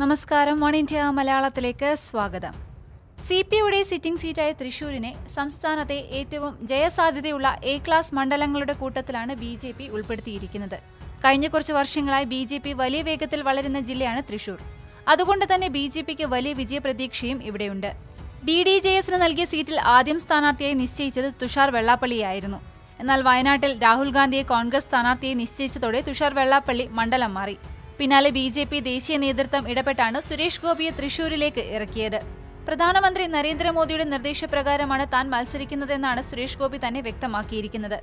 നമസ്കാരം. One India മലയാളത്തിലേക്ക് സ്വാഗതം. സി പി യുടെ സിറ്റിംഗ് സീറ്റായ തൃശൂരിനെ സംസ്ഥാനത്തെ ഏറ്റവും ജയസാധ്യതയുള്ള എ ക്ലാസ് മണ്ഡലങ്ങളുടെ കൂട്ടത്തിലാണ് ബി ജെ പി ഉൾപ്പെടുത്തിയിരിക്കുന്നത്. കഴിഞ്ഞ കുറച്ച് വർഷങ്ങളായി ബി ജെ പി വലിയ വേഗത്തിൽ വളരുന്ന ജില്ലയാണ് തൃശൂർ. അതുകൊണ്ട് തന്നെ ബി ജെ പിക്ക് വലിയ വിജയപ്രതീക്ഷയും ഇവിടെയുണ്ട്. ബി ഡി ജെ എസിന് നൽകിയ സീറ്റിൽ ആദ്യം സ്ഥാനാർത്ഥിയായി നിശ്ചയിച്ചത് തുഷാർ വെള്ളാപ്പള്ളിയായിരുന്നു. എന്നാൽ വയനാട്ടിൽ രാഹുൽ ഗാന്ധിയെ കോൺഗ്രസ് സ്ഥാനാർത്ഥിയെ നിശ്ചയിച്ചതോടെ തുഷാർ വെള്ളാപ്പള്ളി മണ്ഡലം മാറി. പിന്നാലെ ബി ജെ പി ദേശീയ നേതൃത്വം ഇടപെട്ടാണ് സുരേഷ് ഗോപിയെ തൃശൂരിലേക്ക് ഇറക്കിയത്. പ്രധാനമന്ത്രി നരേന്ദ്രമോദിയുടെ നിർദ്ദേശപ്രകാരമാണ് താൻ മത്സരിക്കുന്നതെന്നാണ് സുരേഷ് ഗോപി തന്നെ വ്യക്തമാക്കിയിരിക്കുന്നത്.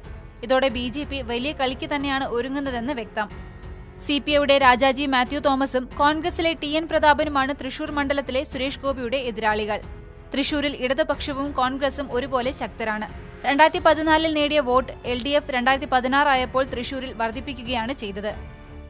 ഇതോടെ ബി ജെ പി വലിയ കളിക്ക് തന്നെയാണ് ഒരുങ്ങുന്നതെന്ന് വ്യക്തം. സി പി ഐയുടെ രാജാജി മാത്യു തോമസും കോൺഗ്രസിലെ ടി എൻ പ്രതാപനുമാണ് തൃശൂർ മണ്ഡലത്തിലെ സുരേഷ് ഗോപിയുടെ എതിരാളികൾ. തൃശൂരിൽ ഇടതുപക്ഷവും കോൺഗ്രസും ഒരുപോലെ ശക്തരാണ്. രണ്ടായിരത്തി പതിനാലിൽ നേടിയ വോട്ട് എൽ ഡി എഫ് രണ്ടായിരത്തി പതിനാറായപ്പോൾ തൃശൂരിൽ വർദ്ധിപ്പിക്കുകയാണ് ചെയ്തത്.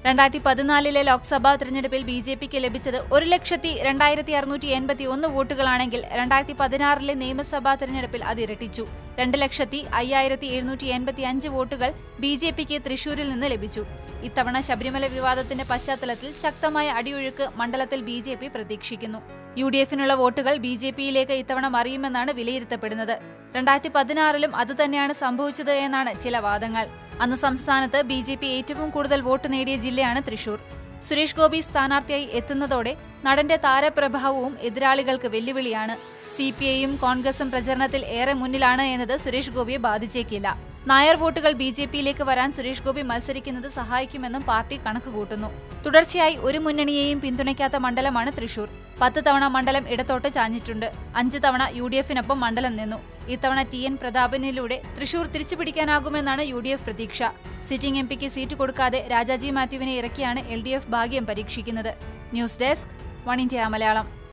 രണ്ടായിരത്തി പതിനാലിലെ ലോക്സഭാ തെരഞ്ഞെടുപ്പിൽ ബി ജെ പിക്ക് ലഭിച്ചത് ഒരു ലക്ഷത്തി രണ്ടായിരത്തി അറുന്നൂറ്റി എൺപത്തി ഒന്ന് വോട്ടുകളാണെങ്കിൽ രണ്ടായിരത്തി പതിനാറിലെ നിയമസഭാ തെരഞ്ഞെടുപ്പിൽ അത് ഇരട്ടിച്ചു. രണ്ട് ലക്ഷത്തി അയ്യായിരത്തി എഴുന്നൂറ്റി എൺപത്തി അഞ്ച് വോട്ടുകൾ ബി ജെ പിക്ക് തൃശൂരിൽ നിന്ന് ലഭിച്ചു. ഇത്തവണ ശബരിമല വിവാദത്തിന്റെ പശ്ചാത്തലത്തിൽ ശക്തമായ അടിയൊഴുക്ക് മണ്ഡലത്തിൽ ബി ജെ പി പ്രതീക്ഷിക്കുന്നു. യു ഡി എഫിനുള്ള വോട്ടുകൾ ബി ജെ പിയിലേക്ക് ഇത്തവണ മറിയുമെന്നാണ് വിലയിരുത്തപ്പെടുന്നത്. രണ്ടായിരത്തി പതിനാറിലും അതുതന്നെയാണ് സംഭവിച്ചത് എന്നാണ് ചില വാദങ്ങൾ. അന്ന് സംസ്ഥാനത്ത് ബി ഏറ്റവും കൂടുതൽ വോട്ട് നേടിയ ജില്ലയാണ് തൃശൂർ. സുരേഷ് ഗോപി സ്ഥാനാർത്ഥിയായി എത്തുന്നതോടെ നടന്റെ താരപ്രഭാവവും എതിരാളികൾക്ക് വെല്ലുവിളിയാണ്. സി പി ഐയും കോൺഗ്രസും പ്രചരണത്തിൽ ഏറെ മുന്നിലാണ് എന്നത് സുരേഷ് ഗോപിയെ ബാധിച്ചേക്കില്ല. നായർ വോട്ടുകൾ ബി ജെ പിയിലേക്ക് വരാൻ സുരേഷ് ഗോപി മത്സരിക്കുന്നത് സഹായിക്കുമെന്നും പാർട്ടി കണക്കുകൂട്ടുന്നു തുടർച്ചയായി ഒരു മുന്നണിയെയും പിന്തുണയ്ക്കാത്ത മണ്ഡലമാണ് തൃശൂർ. പത്ത് തവണ മണ്ഡലം ഇടത്തോട്ട് ചാഞ്ഞിട്ടുണ്ട്. അഞ്ച് തവണ യു ഡി എഫിനൊപ്പം മണ്ഡലം നിന്നു. ഇത്തവണ ടി എൻ പ്രതാപനിലൂടെ തൃശൂർ തിരിച്ചുപിടിക്കാനാകുമെന്നാണ് യു ഡി എഫ് പ്രതീക്ഷ. സിറ്റിംഗ് എം പിക്ക് സീറ്റ് കൊടുക്കാതെ രാജാജി മാത്യുവിനെ ഇറക്കിയാണ് എൽ ഡി എഫ് ഭാഗ്യം പരീക്ഷിക്കുന്നത്. News desk one India Malayalam.